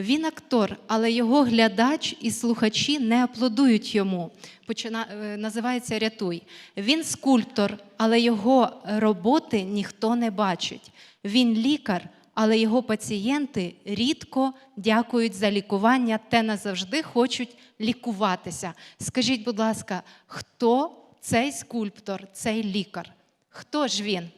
Він актор, але його глядач і слухачі не аплодують йому. Почина... е, Називається Рятуй. Він скульптор, але його роботи ніхто не бачить. Він лікар, але його пацієнти рідко дякують за лікування та назавжди хочуть лікуватися. Скажіть, будь ласка, хто цей скульптор, цей лікар? Хто ж він?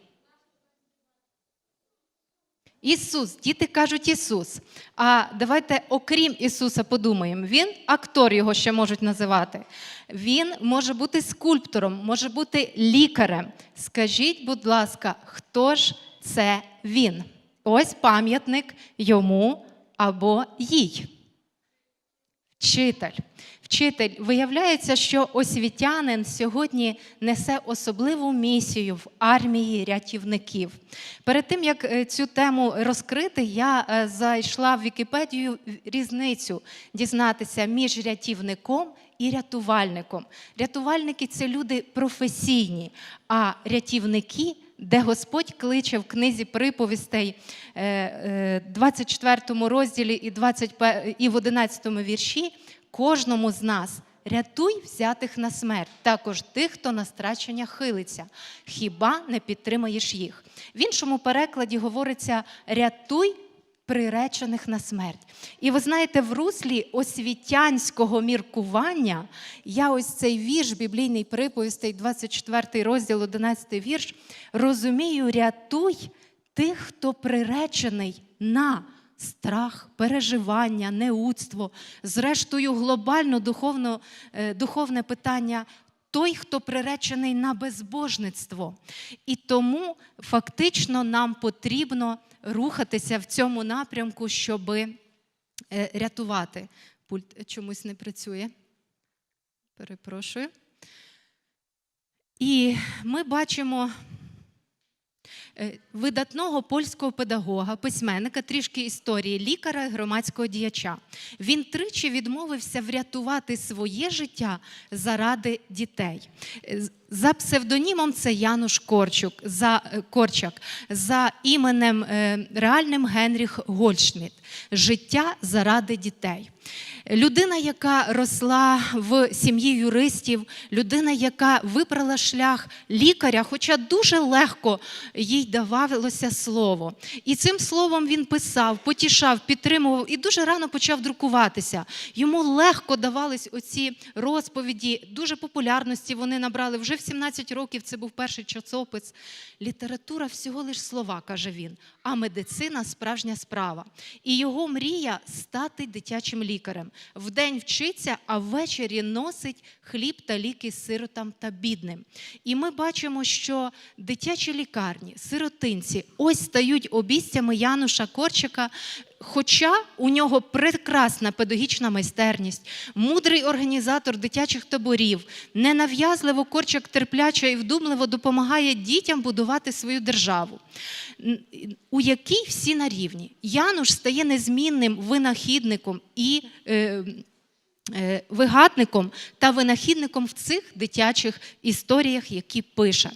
Ісус, діти кажуть Ісус. А давайте, окрім Ісуса, подумаємо. Він актор його ще можуть називати. Він може бути скульптором, може бути лікарем. Скажіть, будь ласка, хто ж це він? Ось пам'ятник йому або їй. Вчитель. Вчитель, виявляється, що освітянин сьогодні несе особливу місію в армії рятівників. Перед тим як е, цю тему розкрити, я е, зайшла в Вікіпедію різницю дізнатися між рятівником і рятувальником. Рятувальники це люди професійні, а рятівники де Господь кличе в книзі приповістей е, е, 24 розділі і, 21, і в 11 вірші, кожному з нас рятуй взятих на смерть, також тих, хто на страчення хилиться. Хіба не підтримаєш їх? В іншому перекладі говориться рятуй приречених на смерть. І ви знаєте, в руслі освітянського міркування я ось цей вірш, біблійний приповістей, 24 розділ, 11 вірш, розумію, рятуй тих, хто приречений на страх, переживання, неудство, зрештою, глобально духовно, е, питання. Той, хто приречений на безбожництво. І тому фактично нам потрібно рухатися в цьому напрямку, щоб рятувати. Пульт чомусь не працює. Перепрошую. І ми бачимо е, видатного польського педагога, письменника, трішки історії, лікаря, громадського діяча. Він тричі відмовився врятувати своє життя заради дітей. Е, За псевдонімом це Януш Корчук, за, е, Корчак, за іменем е, реальним Генріх Гольшміт. Життя заради дітей. Людина, яка росла в сім'ї юристів, людина, яка вибрала шлях лікаря, хоча дуже легко їй давалося слово. І цим словом він писав, потішав, підтримував і дуже рано почав друкуватися. Йому легко давались оці розповіді, дуже популярності вони набрали. Вже в 17 років це був перший часопис. Література всього лиш слова, каже він, а медицина справжня справа. І його мрія стати дитячим лікарем. Вдень вчиться, а ввечері носить хліб та ліки сиротам та бідним. І ми бачимо, що дитячі лікарні, сиротинці ось стають обіцями Януша Корчика. Хоча у нього прекрасна педагогічна майстерність, мудрий організатор дитячих таборів, ненав'язливо Корчак терпляче і вдумливо допомагає дітям будувати свою державу, у якій всі на рівні. Януш стає незмінним винахідником і е, вигадником та винахідником в цих дитячих історіях, які пише.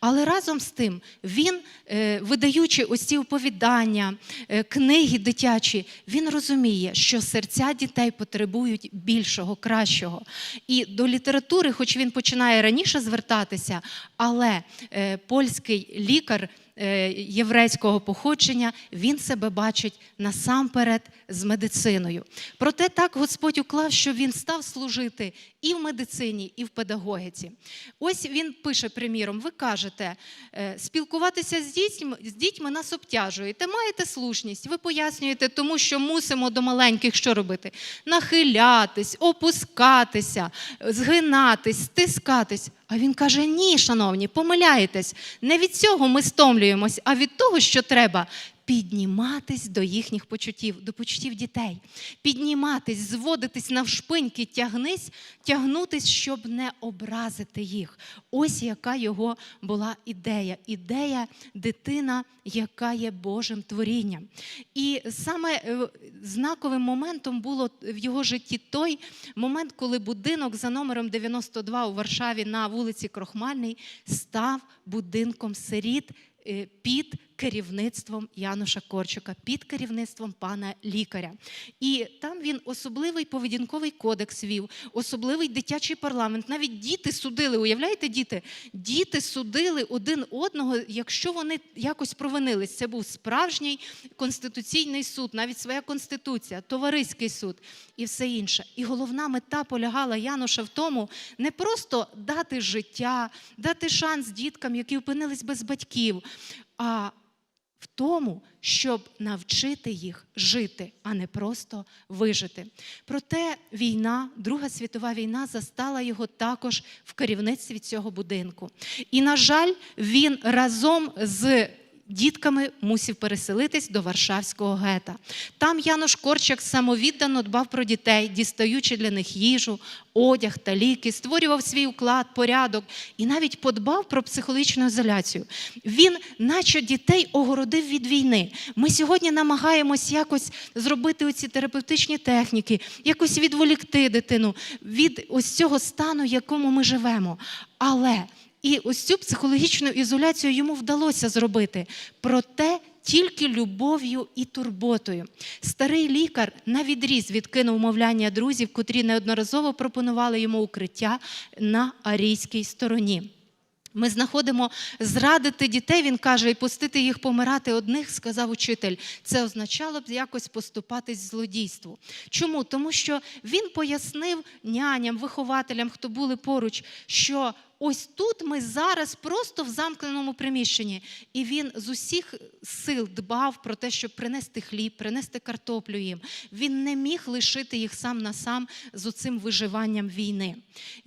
Але разом з тим він, е, видаючи ось ці оповідання, е, книги дитячі, він розуміє, що серця дітей потребують більшого, кращого. І до літератури, хоч він починає раніше звертатися, але е, польський лікар е, єврейського походження, він себе бачить насамперед з медициною. Проте так Господь уклав, що він став служити і в медицині, і в педагогіці. Ось він пише, приміром, ви кажете, е, спілкуватися з дітьми, з дітьми нас обтяжуєте, маєте слушність, ви пояснюєте, тому що мусимо до маленьких що робити? Нахилятись, опускатися, згинатись, стискатись. А він каже: ні, шановні, помиляєтесь. Не від цього ми стомлюємось, а від того, що треба підніматись до їхніх почуттів, до почуттів дітей, підніматись, зводитись навшпиньки, тягнись, тягнутись, щоб не образити їх. Ось яка його була ідея. Ідея дитина, яка є Божим творінням. І саме е, знаковим моментом було в його житті той момент, коли будинок за номером 92 у Варшаві на вулиці Крохмальній став будинком сиріт під керівництвом Януша Корчика, під керівництвом пана лікаря. І там він особливий поведінковий кодекс вів, особливий дитячий парламент. Навіть діти судили, уявляєте, діти? Діти судили один одного, якщо вони якось провинились. Це був справжній конституційний суд, навіть своя конституція, товариський суд і все інше. І головна мета полягала Януша в тому, не просто дати життя, дати шанс діткам, які опинились без батьків, а в тому, щоб навчити їх жити, а не просто вижити. Проте війна, Друга світова війна, застала його також в керівництві цього будинку. І, на жаль, він разом з дітками мусив переселитись до Варшавського гета. Там Януш Корчак самовіддано дбав про дітей, дістаючи для них їжу, одяг та ліки, створював свій уклад, порядок і навіть подбав про психологічну ізоляцію. Він, наче дітей, огородив від війни. Ми сьогодні намагаємось якось зробити оці терапевтичні техніки, якось відволікти дитину від ось цього стану, в якому ми живемо. Але і ось цю психологічну ізоляцію йому вдалося зробити. Проте тільки любов'ю і турботою. Старий лікар на відріз відкинув мовляння друзів, котрі неодноразово пропонували йому укриття на арійській стороні. Ми знаходимо зрадити дітей, він каже, і пустити їх помирати одних, сказав учитель. Це означало б якось поступатись злодійству. Чому? Тому що він пояснив няням, вихователям, хто були поруч, що ось тут ми зараз просто в замкненому приміщенні. І він з усіх сил дбав про те, щоб принести хліб, принести картоплю їм. Він не міг лишити їх сам на сам з оцим виживанням війни.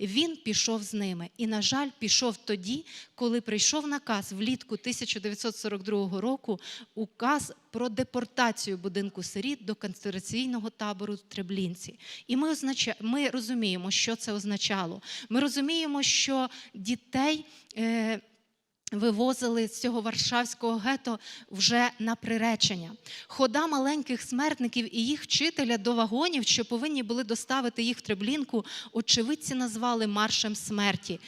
Він пішов з ними. І, на жаль, пішов тоді, коли прийшов наказ влітку 1942 року, указ про депортацію будинку сиріт до концентраційного табору в Треблінці. І ми, означа... ми розуміємо, що це означало. Ми розуміємо, що дітей. Е... Вивозили з цього варшавського гето вже на приречення. Хода маленьких смертників і їх вчителя до вагонів, що повинні були доставити їх в Треблінку, очевидці назвали маршем смерті.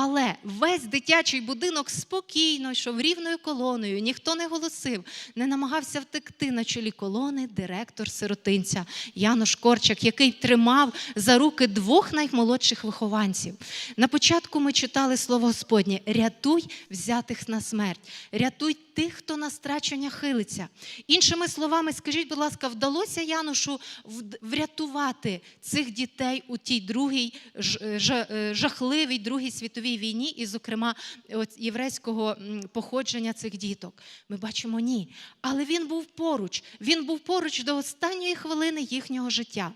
Але весь дитячий будинок спокійно йшов рівною колоною, ніхто не голосив, не намагався втекти на чолі колони директор сиротинця Януш Корчак, який тримав за руки двох наймолодших вихованців. На початку ми читали слово Господнє: рятуй взятих на смерть, рятуй тих, хто на страчення хилиться. Іншими словами, скажіть, будь ласка, вдалося Янушу врятувати цих дітей у тій другій жахливій другій світовій війні, і, зокрема, от, єврейського походження цих діток? Ми бачимо ні. Але він був поруч. Він був поруч до останньої хвилини їхнього життя.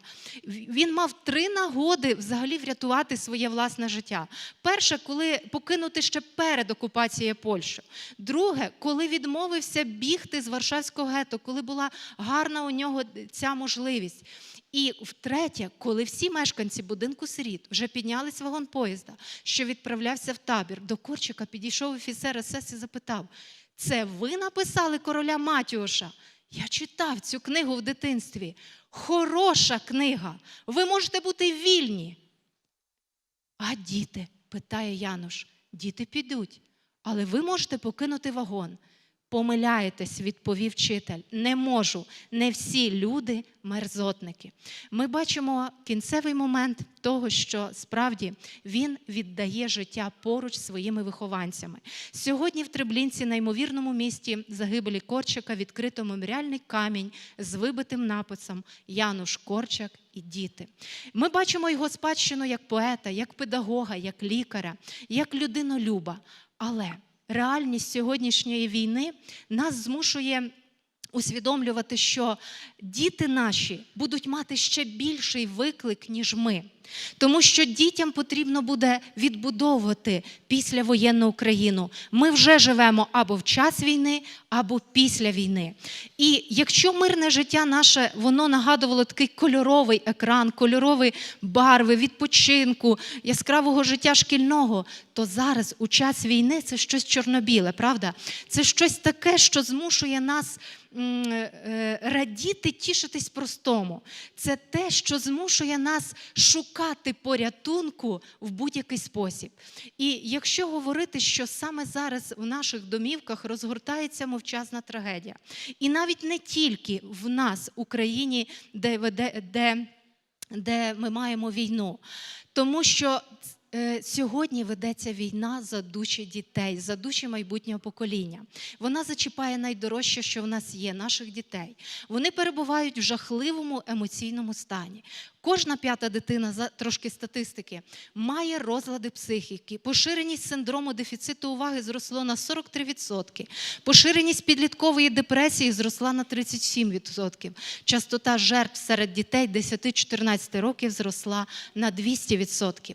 Він мав три нагоди взагалі врятувати своє власне життя. Перше, коли покинути ще перед окупацією Польщі. Друге, коли відмовився бігти з Варшавського гетто, коли була гарна у нього ця можливість. І втретє, коли всі мешканці будинку сиріт вже піднялись вагон поїзда, що відправлявся в табір, до Корчика підійшов офіцер СС і запитав: це ви написали короля Матіоша? Я читав цю книгу в дитинстві. Хороша книга. Ви можете бути вільні. А діти, питає Януш, діти підуть, але ви можете покинути вагон. Помиляєтесь, відповів вчитель. Не можу. Не всі люди мерзотники. Ми бачимо кінцевий момент того, що справді він віддає життя поруч своїми вихованцями. Сьогодні в Треблінці, на ймовірному місті загибелі Корчака, відкрито меморіальний камінь з вибитим написом Януш Корчак і діти. Ми бачимо його спадщину як поета, як педагога, як лікаря, як людинолюба. Але реальність сьогоднішньої війни нас змушує усвідомлювати, що діти наші будуть мати ще більший виклик, ніж ми. Тому що дітям потрібно буде відбудовувати післявоєнну Україну. Ми вже живемо або в час війни, або після війни. І якщо мирне життя наше воно нагадувало такий кольоровий екран, кольорові барви, відпочинку, яскравого життя шкільного, то зараз у час війни це щось чорнобіле, правда? Це щось таке, що змушує нас радіти, тішитись простому. Це те, що змушує нас шукати порятунку в будь-який спосіб. І якщо говорити, що саме зараз в наших домівках розгортається мовчазна трагедія, і навіть не тільки в нас, Україні, де, де, де ми маємо війну, тому що е, сьогодні ведеться війна за душі дітей, за душі майбутнього покоління. Вона зачіпає найдорожче, що в нас є, наших дітей. Вони перебувають в жахливому емоційному стані. Кожна п'ята дитина, за трошки статистики, має розлади психіки. Поширеність синдрому дефіциту уваги зросло на 43%. Поширеність підліткової депресії зросла на 37%. Частота жертв серед дітей 10-14 років зросла на 200%.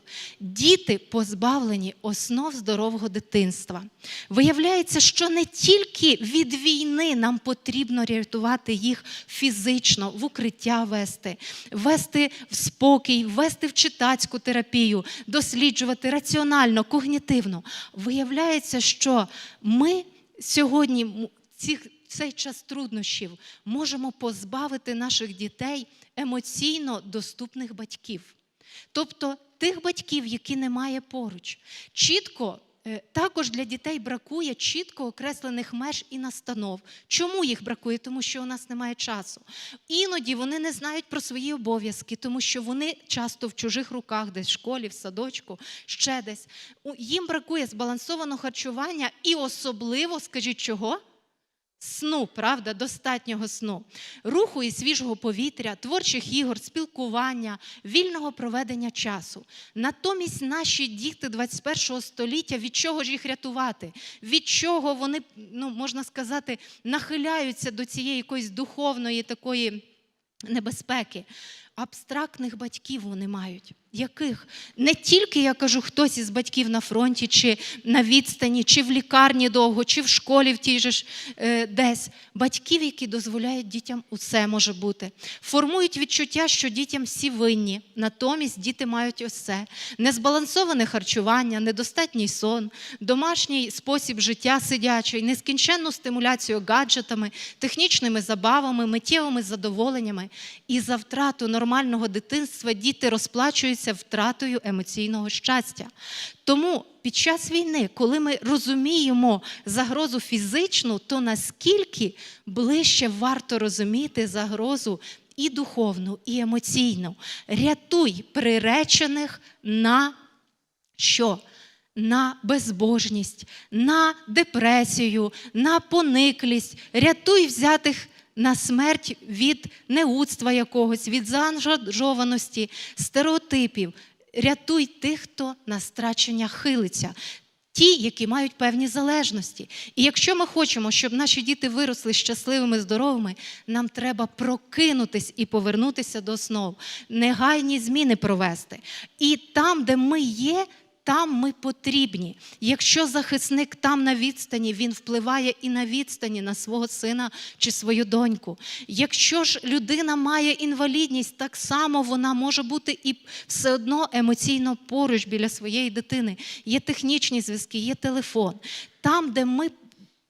Діти позбавлені основ здорового дитинства. Виявляється, що не тільки від війни нам потрібно рятувати їх фізично, в укриття вести, вести в спокій, вести в читацьку терапію, досліджувати раціонально, когнітивно. Виявляється, що ми сьогодні цих, цей час труднощів можемо позбавити наших дітей емоційно доступних батьків. Тобто тих батьків, які немає поруч. Чітко е, також для дітей бракує чітко окреслених меж і настанов. Чому їх бракує? Тому що у нас немає часу. Іноді вони не знають про свої обов'язки, тому що вони часто в чужих руках, десь в школі, в садочку, ще десь. Їм бракує збалансованого харчування і особливо, скажіть чого? Сну, правда, достатнього сну, руху і свіжого повітря, творчих ігор, спілкування, вільного проведення часу. Натомість наші діти 21 століття від чого ж їх рятувати? Від чого вони, ну можна сказати, нахиляються до цієї якоїсь духовної такої небезпеки? Абстрактних батьків вони мають. Яких? Не тільки я кажу, хтось із батьків на фронті, чи на відстані, чи в лікарні довго, чи в школі в тій же ж е, десь. Батьків, які дозволяють дітям усе може бути. Формують відчуття, що дітям всі винні. Натомість діти мають це. Незбалансоване харчування, недостатній сон, домашній спосіб життя сидячий, нескінченну стимуляцію гаджетами, технічними забавами, миттєвими задоволеннями. І за втрату нормального дитинства діти розплачуються втратою емоційного щастя. Тому під час війни, коли ми розуміємо загрозу фізичну, то наскільки ближче варто розуміти загрозу і духовну, і емоційну. Рятуй приречених на що? На безбожність, на депресію, на пониклість, рятуй взятих на смерть від неудства якогось, від заангажованості, стереотипів. Рятуй тих, хто на страчення хилиться. Ті, які мають певні залежності. І якщо ми хочемо, щоб наші діти виросли щасливими, здоровими, нам треба прокинутись і повернутися до основ, негайні зміни провести. І там, де ми є, там ми потрібні. Якщо захисник там на відстані, він впливає і на відстані на свого сина чи свою доньку. Якщо ж людина має інвалідність, так само вона може бути і все одно емоційно поруч біля своєї дитини. Є технічні зв'язки, є телефон. Там, де ми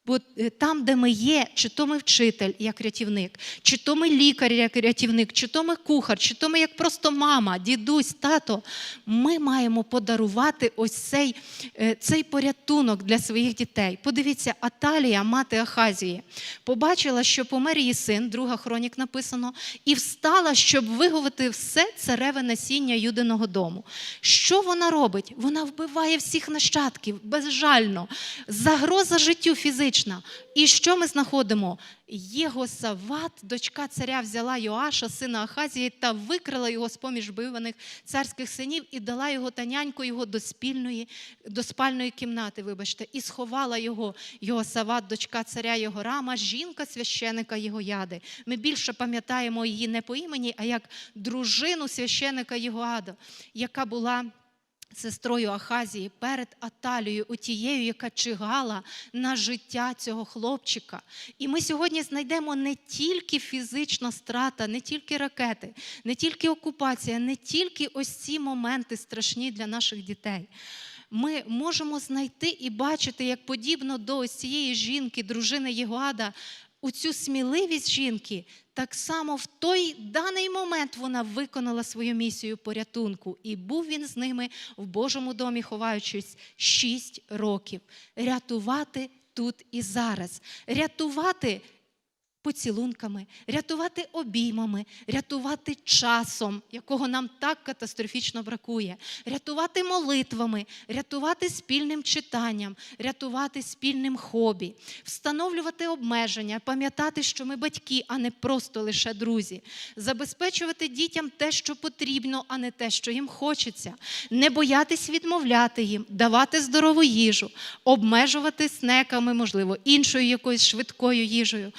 Бо е, там, де ми є, чи то ми вчитель як рятівник, чи то ми лікар як рятівник, чи то ми кухар, чи то ми як просто мама, дідусь, тато, ми маємо подарувати ось цей, е, цей порятунок для своїх дітей. Подивіться, Аталія, мати Ахазії, побачила, що помер її син, друга хронік написано, і встала, щоб виговити все цареве насіння юдиного дому. Що вона робить? Вона вбиває всіх нащадків безжально, загроза життю фізична. І що ми знаходимо? Єгосават, дочка царя, взяла Йоаша, сина Ахазії, та викрила його з поміж биваних царських синів і дала його та няньку його до спільної, до спальної кімнати, вибачте, і сховала його Йоасават, дочка царя Йогорама, жінка священика Єгояди. Ми більше пам'ятаємо її не по імені, а як дружину священика Єгоада, яка була сестрою Ахазії перед Аталією, отією, яка чигала на життя цього хлопчика. І ми сьогодні знайдемо не тільки фізична страта, не тільки ракети, не тільки окупація, не тільки ось ці моменти страшні для наших дітей. Ми можемо знайти і бачити, як подібно до ось цієї жінки, дружини Єгоада, у цю сміливість жінки, так само в той даний момент вона виконала свою місію порятунку. І був він з ними в Божому домі, ховаючись 6 років. Рятувати тут і зараз, рятувати поцілунками, рятувати обіймами, рятувати часом, якого нам так катастрофічно бракує, рятувати молитвами, рятувати спільним читанням, рятувати спільним хобі, встановлювати обмеження, пам'ятати, що ми батьки, а не просто лише друзі, забезпечувати дітям те, що потрібно, а не те, що їм хочеться, не боятись відмовляти їм, давати здорову їжу, обмежувати снеками, можливо, іншою якоюсь швидкою їжею,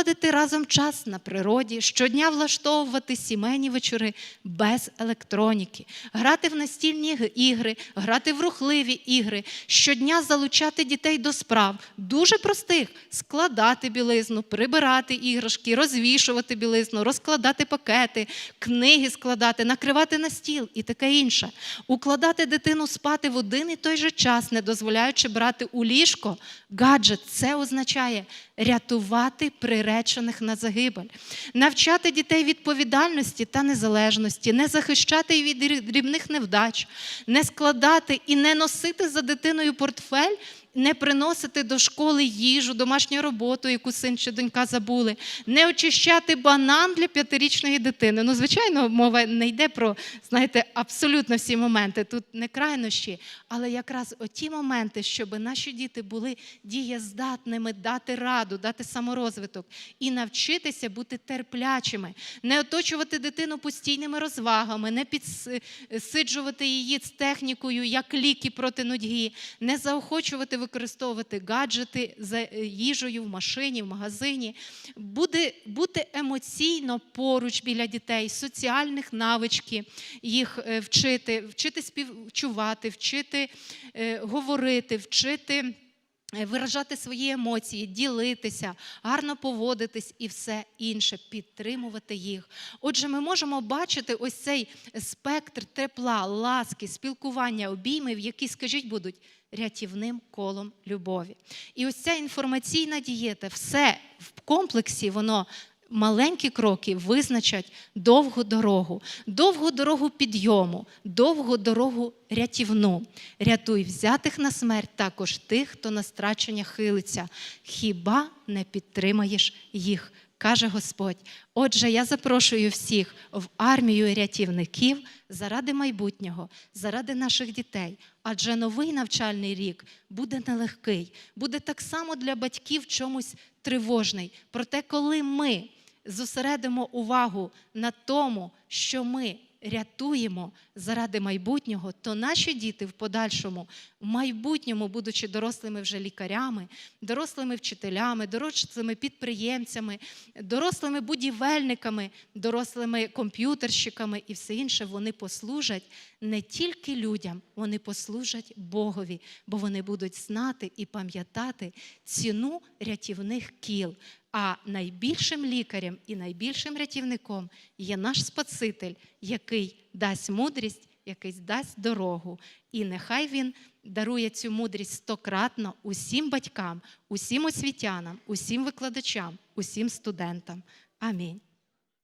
проводити разом час на природі, щодня влаштовувати сімейні вечори без електроніки, грати в настільні ігри, грати в рухливі ігри, щодня залучати дітей до справ дуже простих: складати білизну, прибирати іграшки, розвішувати білизну, розкладати пакети, книги складати, накривати на стіл і таке інше. Укладати дитину спати в один і той же час, не дозволяючи брати у ліжко гаджет. Це означає рятувати приречених на загибель, навчати дітей відповідальності та незалежності, не захищати від дрібних невдач, не складати і не носити за дитиною портфель. Не приносити до школи їжу, домашню роботу, яку син чи донька забули, не очищати банан для п'ятирічної дитини. Ну, звичайно, мова не йде про, знаєте, абсолютно всі моменти. Тут не крайнощі, але якраз оті моменти, щоб наші діти були дієздатними, дати раду, дати саморозвиток і навчитися бути терплячими, не оточувати дитину постійними розвагами, не підсиджувати її з технікою, як ліки проти нудьги, не заохочувати використовувати гаджети за е, їжею в машині, в магазині, буде, бути емоційно поруч біля дітей, соціальних навички їх е, вчити, вчити співчувати, вчити е, говорити, вчити. Е, Виражати свої емоції, ділитися, гарно поводитись і все інше, підтримувати їх. Отже, ми можемо бачити ось цей спектр тепла, ласки, спілкування, обіймів, які, скажіть, будуть рятівним колом любові. І ось ця інформаційна дієта, все в комплексі, воно маленькі кроки визначать довгу дорогу, довгу дорогу підйому, довгу дорогу рятівну. Рятуй взятих на смерть також тих, хто на страчення хилиться. Хіба не підтримаєш їх? каже Господь. Отже, я запрошую всіх в армію рятівників заради майбутнього, заради наших дітей. Адже новий навчальний рік буде нелегкий, буде так само для батьків чомусь тривожний. Проте, коли ми зосередимо увагу на тому, що ми рятуємо заради майбутнього, то наші діти в подальшому, в майбутньому, будучи дорослими вже лікарями, дорослими вчителями, дорослими підприємцями, дорослими будівельниками, дорослими комп'ютерщиками і все інше, вони послужать не тільки людям, вони послужать Богові, бо вони будуть знати і пам'ятати ціну рятівних кіл. А найбільшим лікарем і найбільшим рятівником є наш Спаситель, який дасть мудрість, який дасть дорогу. І нехай він дарує цю мудрість стократно усім батькам, усім освітянам, усім викладачам, усім студентам. Амінь.